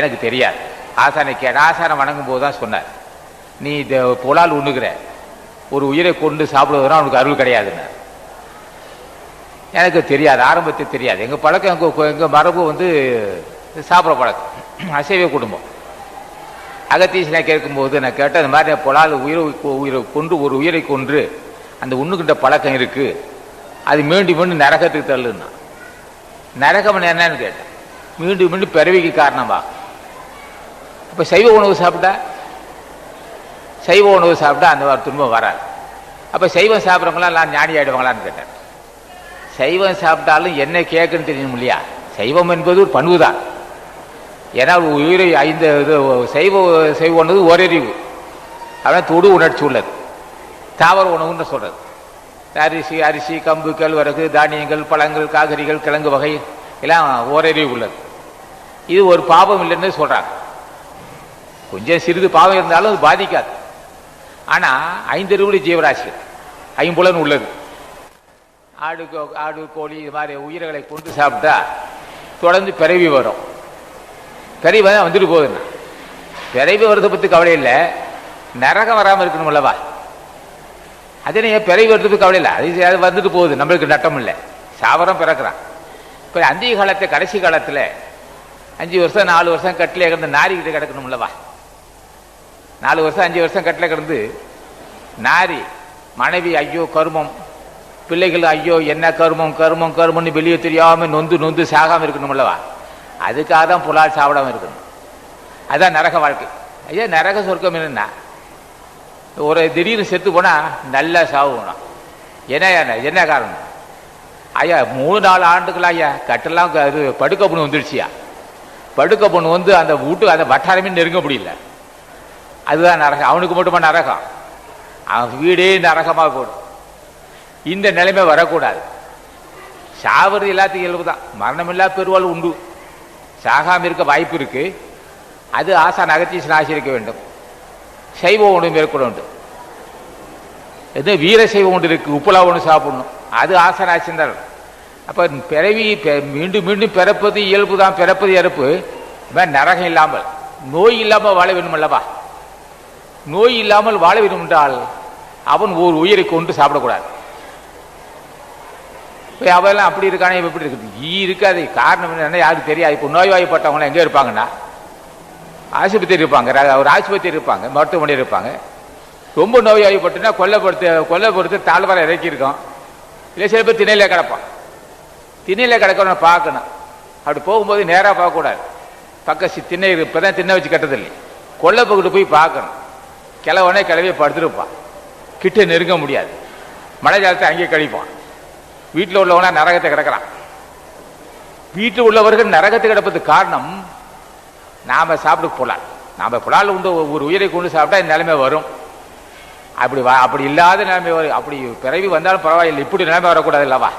எனக்கு தெரியாது. ஆசானை கே ஆசானை வணங்கும் போது தான் சொன்னார். நீ இந்த புலால் உண்ணுகிற. ஒரு உயிரை கொண்டு சாப்பிடுவதுனா உனக்கு அருள் கிடையாதுன்னார் எனக்கு தெரியாது ஆரம்பத்தில் தெரியாது. எங்கள் பழக்கம் எங்கள் எங்கள் மரபு வந்து சாப்பிட்ற பழக்கம். அசைவ குடும்பம். அகத்தீசனை கேட்கும்போது நான் கேட்டேன் இந்த மாதிரி புலால் உயிரை உயிரை கொன்று ஒரு உயிரை கொன்று அந்த உண்ணுகின்ற பழக்கம் இருக்குது அது மீண்டும் மீண்டும் நரகத்துக்கு தள்ளுன்னா நரகம் என்னன்னு கேட்டேன். மீண்டும் மீண்டும் பிறவிக்கு காரணமா? இப்போ சைவ உணவு சாப்பிட்டா? சைவ உணவு சாப்பிட்டா அந்த மாதிரி துன்பம் வராது. அப்போ சைவம் சாப்பிட்றவங்களாம் எல்லாம் ஞானி ஆகிடுவாங்களான்னு கேட்டேன். சைவம் சாப்பிட்டாலும் என்ன கேட்குன்னு தெரியணும் இல்லையா? சைவம் என்பது ஒரு பண்பு தான் ஏன்னா உயிரை ஐந்து இது சைவ சைவ உணவு ஓரறிவு. அதான் தொடு உணர்ச்சி உள்ளது. தாவர உணவுன்னு சொல்கிறது அரிசி அரிசி கம்பு கேழ்வரகு தானியங்கள் பழங்கள் காய்கறிகள் கிழங்கு வகை எல்லாம் ஓரறிவு உள்ளது. இது ஒரு பாவம் இல்லைன்னு சொல்கிறாங்க கொஞ்சம் சிறிது பாவம் இருந்தாலும் அது பாதிக்காது. ஆனால் ஐந்தறிவுடைய ஜீவராசி ஐம்புலன் உள்ளது. ஆடு கோ- ஆடு கோழி இது மாதிரி உயிர்களை கொண்டு சாப்பிட்டா தொடர்ந்து பிறவி வரும். பிறவி தான் வந்துட்டு போகுதுண்ணா பிறவி வரதை பற்றி கவலை இல்லை. நரகம் வராமல் இருக்கணும் அல்லவா? அதே ஏன் பிறவி வரதுக்கு கவலை இல்லை? அது அது வந்துட்டு போகுது நம்மளுக்கு நட்டம் இல்லை. சாவரம் பிறக்கிறான். இப்போ அந்திய காலத்தை கடைசி காலத்தில் அஞ்சு வருஷம் நாலு வருஷம் கட்டிலே கிடந்து நாரிக்கிட்ட கிடக்கணும் அல்லவா? நாலு வருஷம் அஞ்சு வருஷம் கட்டில கிடந்து நாரி மனைவி ஐயோ கருமம் பிள்ளைகள் ஐயோ என்ன கருமம் கருமம் கருமம்னு வெளியே தெரியாமல் நொந்து நொந்து சாகாமல் இருக்கணும் அல்லவா? அதுக்காக தான் புலால் சாப்பிடாம இருக்கணும். அதுதான் நரக வாழ்க்கை. ஐயா நரக சொர்க்கம் என்னன்னா ஒரு திடீர்னு செத்து போனால் நல்லா சாவுணும் என்ன என்ன- என்ன காரணம்? ஐயா மூணு நாலு ஆண்டுகளா ஐயா கட்டெல்லாம் அது இது படுக்க பொண்ணு வந்துடுச்சியா படுக்க பொண்ணு வந்து அந்த வீட்டு அந்த வட்டாரமே நெருங்க முடியல. அதுதான் நரகம். அவனுக்கு மட்டுமா நரகம்? அவன் வீடே நரகமாக போடும். இந்த நிலைமை வரக்கூடாது. சாவது எல்லாத்துக்கும் இயல்பு தான் மரணமில்லா பெருவாள் உண்டு. சாகாமல் இருக்க வாய்ப்பு இருக்கு. அது ஆசா அகத்தீசன் ஆசிரிக்க வேண்டும். சைவ உணவு மேற்கொள்ள எது வீர சைவ ஒன்று இருக்கு. உப்புலா ஒன்று சாப்பிடணும். அது ஆசான் ஆசிரியர் அப்போ பிறவி பெ- மீண்டும் மீண்டும் பிறப்பது இயல்பு தான் பிறப்பது இறப்பு. நரகம் இல்லாமல் நோய் இல்லாமல் வாழ வேண்டும் அல்லவா நோய் இல்லாமல் வாழ வேண்டும் என்றால் அவன் ஒரு உயிரை கொண்டு சாப்பிடக்கூடாது. இப்போ அவெல்லாம் அப்படி இருக்கானே இப்போ எப்படி இருக்குது ஈ இருக்காது. காரணம் என்ன யாருக்கு தெரியாது. இப்போ நோய்வாய்ப்பட்டவங்களாம் எங்கே இருப்பாங்கன்னா ஆஸ்பத்திரி இருப்பாங்க. ஒரு ஆஸ்பத்திரி இருப்பாங்க மருத்துவமனை இருப்பாங்க. ரொம்ப நோய்வாய்ப்பட்டுனா கொல்லப்படுத்த கொல்லப்படுத்த தாழ்வரை இறக்கியிருக்கோம் இல்லை சில பேர் திணையில கிடப்பான். திணையில கிடக்கிறவனை பார்க்கணும். அப்படி போகும்போது நேராக பார்க்கக்கூடாது. பக்க சி திண்ணை இப்போ தான் திண்ணை வச்சு கட்டதில்லை கொல்லை பக்கத்து போய் பார்க்கணும். கிளவனே கிளவிய படுத்துருப்பான் கிட்ட நெருங்க முடியாது. மழை காலத்தை அங்கேயே கழிப்பான். வீட்டில் உள்ளவனா நரகத்தை கிடக்கிறான். வீட்டில் உள்ளவர்கள் நரகத்தை கிடப்பதுக்கு காரணம் நாம சாப்பிட புலால். நாம புலால் உண்டு ஒரு உயிரை கொண்டு சாப்பிட்டா இந்த நிலைமை வரும். அப்படி அப்படி இல்லாத நிலைமை வரும். அப்படி பிறவி வந்தாலும் பரவாயில்லை. இப்படி நிலைமை வரக்கூடாது இல்லவா